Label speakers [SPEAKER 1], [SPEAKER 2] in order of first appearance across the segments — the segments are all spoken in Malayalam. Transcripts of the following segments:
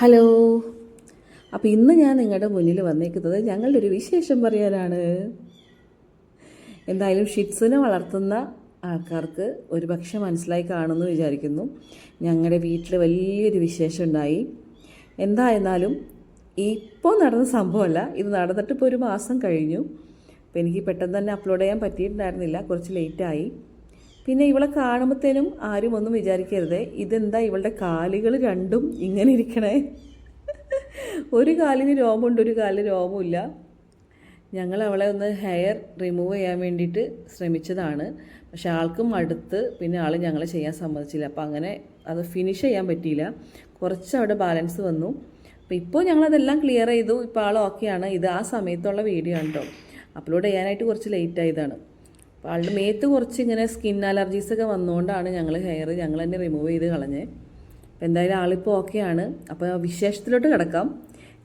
[SPEAKER 1] ഹലോ. അപ്പോൾ ഇന്ന് ഞാൻ നിങ്ങളുടെ മുന്നിൽ വന്നേക്കുന്നത് ഞങ്ങളുടെ ഒരു വിശേഷം പറയാനാണ്. എന്തായാലും ഷിറ്റ്സിനെ വളർത്തുന്ന ആൾക്കാർക്ക് ഒരു പക്ഷെ മനസ്സിലായി കാണുമെന്ന് വിചാരിക്കുന്നു. ഞങ്ങളുടെ വീട്ടിൽ വലിയൊരു വിശേഷം ഉണ്ടായി. എന്തായിരുന്നാലും ഇപ്പോൾ നടന്ന സംഭവമല്ല ഇത് നടന്നിട്ട് ഇപ്പോൾ ഒരു മാസം കഴിഞ്ഞു. അപ്പോൾ എനിക്ക് പെട്ടെന്ന് തന്നെ അപ്ലോഡ് ചെയ്യാൻ പറ്റിയിട്ടുണ്ടായിരുന്നില്ല കുറച്ച് ലേറ്റായി പിന്നെ ഇവളെ കാണുമ്പോഴത്തേനും ആരും ഒന്നും വിചാരിക്കരുത്. ഇതെന്താ ഇവളുടെ കാലുകൾ രണ്ടും ഇങ്ങനെ ഇരിക്കണേ? ഒരു കാലിന് രോമമുണ്ട് ഒരു കാലിന് രോമമില്ല ഞങ്ങൾ അവളെ ഒന്ന് ഹെയർ റിമൂവ് ചെയ്യാൻ വേണ്ടിയിട്ട് ശ്രമിച്ചതാണ്. പക്ഷെ ആൾക്കും അടുത്ത് പിന്നെ ആൾ ഞങ്ങളെ ചെയ്യാൻ സമ്മതിച്ചില്ല. അപ്പോൾ അങ്ങനെ അത് ഫിനിഷ് ചെയ്യാൻ പറ്റിയില്ല. കുറച്ച് അവിടെ ബാലൻസ് വന്നു. അപ്പോൾ ഇപ്പോൾ ഞങ്ങളതെല്ലാം ക്ലിയർ ചെയ്തു. ഇപ്പോൾ ആൾ ഓക്കെയാണ് ഇത് ആ സമയത്തുള്ള വീഡിയോ ആണ് കേട്ടോ അപ്ലോഡ് ചെയ്യാനായിട്ട് കുറച്ച് ലേറ്റ് ആയതാണ്. അപ്പോൾ ആളുടെ മേത്ത് കുറച്ച് ഇങ്ങനെ സ്കിൻ അലർജീസ് ഒക്കെ വന്നുകൊണ്ടാണ് ഞങ്ങൾ ഹെയർ ഞങ്ങൾ തന്നെ റിമൂവ് ചെയ്ത് കളഞ്ഞത് അപ്പോൾ എന്തായാലും ആളിപ്പോൾ ഓക്കെയാണ് അപ്പോൾ വിശേഷത്തിലോട്ട് കിടക്കാം.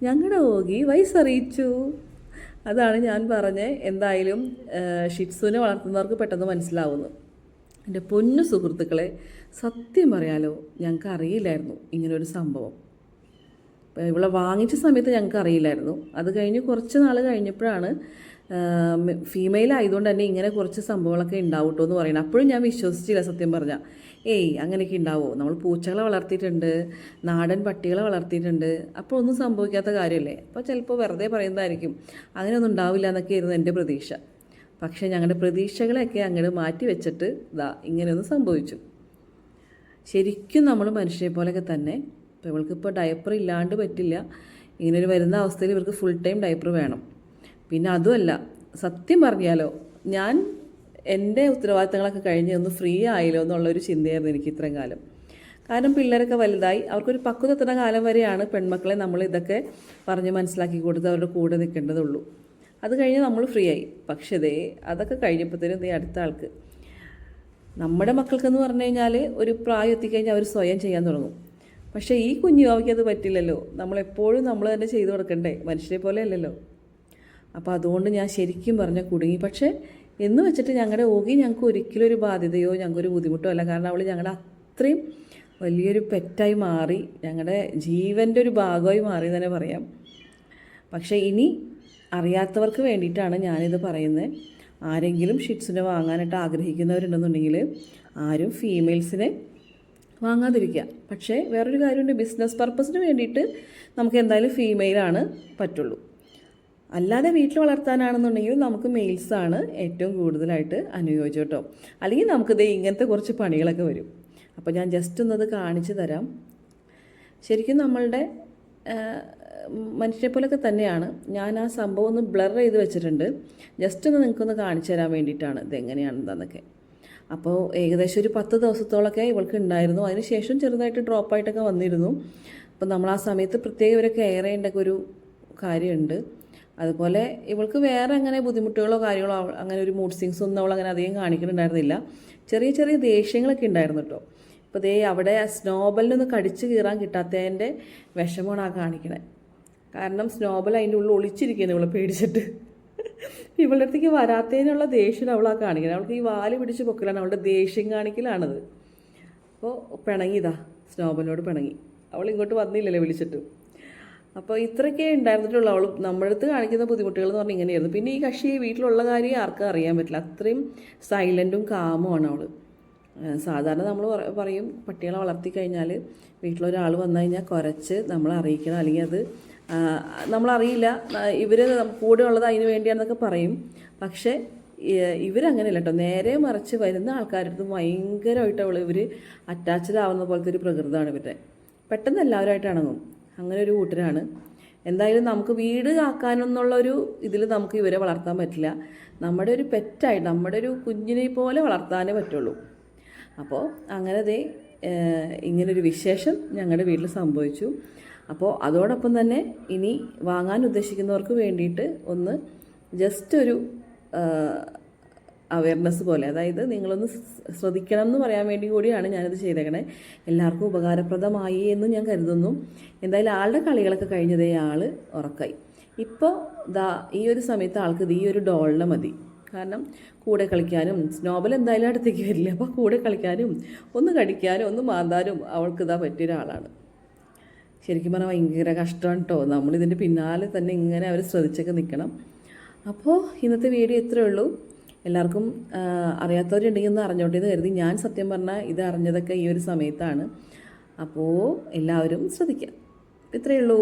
[SPEAKER 1] ഞങ്ങളുടെ ഓഗി വയസ്സറിയിച്ചു അതാണ് ഞാൻ പറഞ്ഞത് എന്തായാലും ഷിറ്റ്സുവിനെ വളർത്തുന്നവർക്ക് പെട്ടെന്ന് മനസ്സിലാവുന്നു. എന്റെ പൊന്നു സുഹൃത്തുക്കളെ സത്യം പറയാലോ ഞങ്ങൾക്ക് അറിയില്ലായിരുന്നു ഇങ്ങനൊരു സംഭവം. ഇവളെ വാങ്ങിച്ച സമയത്ത് ഞങ്ങൾക്ക് അറിയില്ലായിരുന്നു. അത് കഴിഞ്ഞ് കുറച്ച് നാൾ കഴിഞ്ഞപ്പോഴാണ് ഫീമെയിൽ ആയതുകൊണ്ട് തന്നെ ഇങ്ങനെ കുറച്ച് സംഭവങ്ങളൊക്കെ ഉണ്ടാവട്ടോ എന്ന് പറയുന്നത്. അപ്പോഴും ഞാൻ വിശ്വസിച്ചില്ല സത്യം പറഞ്ഞാൽ ഏയ് അങ്ങനെയൊക്കെ ഉണ്ടാവുമോ നമ്മൾ പൂച്ചകളെ വളർത്തിയിട്ടുണ്ട് നാടൻ പട്ടികളെ വളർത്തിയിട്ടുണ്ട്. അപ്പോൾ ഒന്നും സംഭവിക്കാത്ത കാര്യമല്ലേ? അപ്പോൾ ചിലപ്പോൾ വെറുതെ പറയുന്നതായിരിക്കും. അങ്ങനെയൊന്നും ഉണ്ടാവില്ല എന്നൊക്കെ ആയിരുന്നു എന്റെ പ്രതീക്ഷ. പക്ഷേ ഞങ്ങളുടെ പ്രതീക്ഷകളെയൊക്കെ അങ്ങോട്ട് മാറ്റി വെച്ചിട്ട് ഇതാ ഇങ്ങനെയൊന്നും സംഭവിച്ചു. ശരിക്കും നമ്മൾ മനുഷ്യരെ പോലെയൊക്കെ തന്നെ ഇപ്പോൾ ഇവൾക്കിപ്പോൾ ഡയപ്പർ ഇല്ലാണ്ട് പറ്റില്ല. ഇങ്ങനെ ഒരു വരുന്ന അവസ്ഥയിൽ ഇവർക്ക് ഫുൾ ടൈം ഡയപ്പർ വേണം. പിന്നെ അതുമല്ല സത്യം പറഞ്ഞാലോ ഞാൻ എന്റെ ഉത്തരവാദിത്തങ്ങളൊക്കെ കഴിഞ്ഞ് ഒന്ന് ഫ്രീ ആയല്ലോ എന്നുള്ളൊരു ചിന്തയായിരുന്നു എനിക്ക് ഇത്രയും കാലം. കാരണം പിള്ളേരൊക്കെ വലുതായി അവർക്കൊരു പക്വത എത്തുന്ന കാലം വരെയാണ് പെൺമക്കളെ നമ്മൾ ഇതൊക്കെ പറഞ്ഞ് മനസ്സിലാക്കി കൊടുത്ത് അവരുടെ കൂടെ നിൽക്കേണ്ടതുള്ളൂ. അത് കഴിഞ്ഞ് നമ്മൾ ഫ്രീ ആയി. പക്ഷേ ദേ അതൊക്കെ കഴിഞ്ഞപ്പോഴത്തേനും ദേ അടുത്ത ആൾക്ക്. നമ്മുടെ മക്കൾക്കെന്ന് പറഞ്ഞു കഴിഞ്ഞാൽ ഒരു പ്രായം എത്തിക്കഴിഞ്ഞാൽ അവർ സ്വയം ചെയ്യാൻ തുടങ്ങും. പക്ഷേ ഈ കുഞ്ഞു അവയ്ക്ക് അത് പറ്റില്ലല്ലോ. നമ്മളെപ്പോഴും നമ്മൾ തന്നെ ചെയ്തു കൊടുക്കണ്ടേ? മനുഷ്യരെ പോലെ അല്ലല്ലോ. അപ്പോൾ അതുകൊണ്ട് ഞാൻ ശരിക്കും പറഞ്ഞ കുടുങ്ങി. പക്ഷേ എന്ന് വെച്ചിട്ട് ഞങ്ങളുടെ ഓകി ഞങ്ങൾക്ക് ഒരിക്കലും ഒരു ബാധ്യതയോ ഞങ്ങൾക്കൊരു ബുദ്ധിമുട്ടോ അല്ല. കാരണം അവൾ ഞങ്ങളുടെ അത്രയും വലിയൊരു പെറ്റായി മാറി ഞങ്ങളുടെ ജീവന്റെ ഒരു ഭാഗമായി മാറി തന്നെ പറയാം. പക്ഷേ ഇനി അറിയാത്തവർക്ക് വേണ്ടിയിട്ടാണ് ഞാനിത് പറയുന്നത്. ആരെങ്കിലും ഷിറ്റ്സിനെ വാങ്ങാനായിട്ട് ആഗ്രഹിക്കുന്നവരുണ്ടെന്നുണ്ടെങ്കിൽ ആരും ഫീമെയിൽസിനെ വാങ്ങാതിരിക്കുക. പക്ഷേ വേറൊരു കാര്യമുണ്ട്. ബിസിനസ് പർപ്പസിന് വേണ്ടിയിട്ട് നമുക്ക് എന്തായാലും ഫീമെയിലാണ് പറ്റുള്ളൂ. അല്ലാതെ വീട്ടിൽ വളർത്താനാണെന്നുണ്ടെങ്കിൽ നമുക്ക് മെയിൽസാണ് ഏറ്റവും കൂടുതലായിട്ട് അനുയോജ്യം കേട്ടോ. അല്ലെങ്കിൽ നമുക്കിത് ഇങ്ങനത്തെ കുറച്ച് പണികളൊക്കെ വരും. അപ്പോൾ ഞാൻ ജസ്റ്റ് ഒന്നത് കാണിച്ചു തരാം. ശരിക്കും നമ്മളുടെ മനുഷ്യരെ പോലൊക്കെ തന്നെയാണ്. ഞാൻ ആ സംഭവം ഒന്ന് ബ്ലർ ചെയ്ത് വെച്ചിട്ടുണ്ട്. ജസ്റ്റ് ഒന്ന് നിങ്ങൾക്കൊന്ന് കാണിച്ചു തരാൻ വേണ്ടിയിട്ടാണ്. ഇതെങ്ങനെയാണെന്നൊക്കെ. അപ്പോൾ ഏകദേശം ഒരു പത്ത് ദിവസത്തോളമൊക്കെ ഇവൾക്ക് ഉണ്ടായിരുന്നു. അതിനുശേഷം ചെറുതായിട്ട് ഡ്രോപ്പായിട്ടൊക്കെ വന്നിരുന്നു. അപ്പോൾ നമ്മൾ ആ സമയത്ത് പ്രത്യേകം ഇവരെ കെയർ ചെയ്യേണ്ട ഒരു കാര്യമുണ്ട്. അതുപോലെ ഇവൾക്ക് വേറെ അങ്ങനെ ബുദ്ധിമുട്ടുകളോ കാര്യങ്ങളോ അങ്ങനെ ഒരു മൂഡ് സിങ്സ് ഒന്നും അവൾ അങ്ങനെ അധികം കാണിക്കുന്നുണ്ടായിരുന്നില്ല ചെറിയ ചെറിയ ദേഷ്യങ്ങളൊക്കെ ഉണ്ടായിരുന്നു കേട്ടോ. ഇപ്പോൾ ദേ അവിടെ സ്നോബലിനൊന്ന് കടിച്ച് കീറാൻ കിട്ടാത്തതിന്റെ വിഷമമാണ് ആ കാണിക്കണേ. കാരണം സ്നോബൽ അതിന്റെ ഉള്ളിൽ ഒളിച്ചിരിക്കുന്നു ഇവളെ പേടിച്ചിട്ട്. ഇവളുടെ അടുത്തേക്ക് വരാത്തതിനുള്ള ദേഷ്യം അവളാ കാണിക്കുന്നത്. അവൾക്ക് ഈ വാൽ പിടിച്ച് പൊക്കലാണ്. അവളുടെ ദേഷ്യം കാണിക്കലാണത്. അപ്പോൾ പിണങ്ങിയതാ. സ്നോബലിനോട് പിണങ്ങി. അവൾ ഇങ്ങോട്ട് വന്നില്ലല്ലോ വിളിച്ചിട്ട്. അപ്പോൾ ഇത്രയൊക്കെ ഉണ്ടായിരുന്നിട്ടുള്ളൂ. അവൾ നമ്മുടെ അടുത്ത് കാണിക്കുന്ന ബുദ്ധിമുട്ടുകൾ എന്ന് പറഞ്ഞാൽ ഇങ്ങനെയായിരുന്നു. പിന്നെ ഈ കക്ഷി വീട്ടിലുള്ള കാര്യം ആർക്കും അറിയാൻ പറ്റില്ല. അത്രയും സൈലന്റും കാമുമാണ് അവൾ സാധാരണ നമ്മൾ പറയും പട്ടികളെ വളർത്തി കഴിഞ്ഞാൽ വീട്ടിലൊരാൾ വന്നു കഴിഞ്ഞാൽ കുരച്ച് നമ്മൾ അറിയിക്കണം. അല്ലെങ്കിൽ അത് നമ്മളറിയില്ല. ഇവർ കൂടെ ഉള്ളത് അതിന് വേണ്ടിയാണെന്നൊക്കെ പറയും. പക്ഷേ ഇവരങ്ങനെയല്ല കേട്ടോ നേരെ മറിച്ച് വരുന്ന ആൾക്കാരുടെ അടുത്ത് ഭയങ്കരമായിട്ട് അവൾ ഇവർ അറ്റാച്ച്ഡ് ആവുന്ന പോലത്തെ ഒരു പ്രകൃതമാണ് ഇവരുടെ. പെട്ടെന്ന് എല്ലാവരുമായിട്ട് ഇണങ്ങും. അങ്ങനെ ഒരു കൂട്ടരാണ്. എന്തായാലും നമുക്ക് വീട് ആക്കാനെന്നുള്ളൊരു ഇതിൽ നമുക്ക് ഇവരെ വളർത്താൻ പറ്റില്ല. നമ്മുടെ ഒരു പെറ്റായി നമ്മുടെ ഒരു കുഞ്ഞിനെ പോലെ വളർത്താനേ പറ്റുള്ളൂ. അപ്പോൾ അങ്ങനെ ദേ ഇങ്ങനൊരു വിശേഷം ഞങ്ങളുടെ വീട്ടിൽ സംഭവിച്ചു. അപ്പോൾ അതോടൊപ്പം തന്നെ ഇനി വാങ്ങാൻ ഉദ്ദേശിക്കുന്നവർക്ക് വേണ്ടിയിട്ട് ഒന്ന് ജസ്റ്റ് ഒരു അവയർനെസ് പോലെ. അതായത് നിങ്ങളൊന്ന് ശ്രദ്ധിക്കണം എന്ന് പറയാൻ വേണ്ടി കൂടിയാണ് ഞാനിത് ചെയ്തേക്കണേ. എല്ലാവർക്കും ഉപകാരപ്രദമായി എന്ന് ഞാൻ കരുതുന്നു. എന്തായാലും ആളുടെ കളികളൊക്കെ കഴിഞ്ഞതേ ആൾ ഉറക്കായി. ഇപ്പോൾ ദാ ഈ ഒരു സമയത്ത് ആൾക്ക് ഈ ഒരു ഡോളിനെ മതി. കാരണം കൂടെ കളിക്കാനും സ്നോബൽ എന്തായാലും അടുത്തേക്ക് വരില്ല. അപ്പോൾ കൂടെ കളിക്കാനും ഒന്ന് കടിക്കാനും ഒന്ന് മാന്താനും അവൾക്ക് ഇതാ പറ്റിയ ഒരാളാണ് ശരിക്കും പറഞ്ഞാൽ ഭയങ്കര കഷ്ടമാണ് കേട്ടോ നമ്മളിതിന്റെ പിന്നാലെ തന്നെ ഇങ്ങനെ അവർ ശ്രദ്ധിച്ചൊക്കെ നിൽക്കണം അപ്പോൾ ഇന്നത്തെ വീഡിയോ ഇത്രയേ ഉള്ളൂ. എല്ലാവർക്കും അറിയാത്തവരുണ്ടെങ്കിൽ ഒന്ന് അറിഞ്ഞോട്ടെ എന്ന് കരുതി ഞാൻ സത്യം പറഞ്ഞാൽ ഇത് അറിഞ്ഞതൊക്കെ ഈ ഒരു സമയത്താണ്. അപ്പോൾ എല്ലാവരും ശ്രദ്ധിക്കുക ഇത്രയേ ഉള്ളൂ.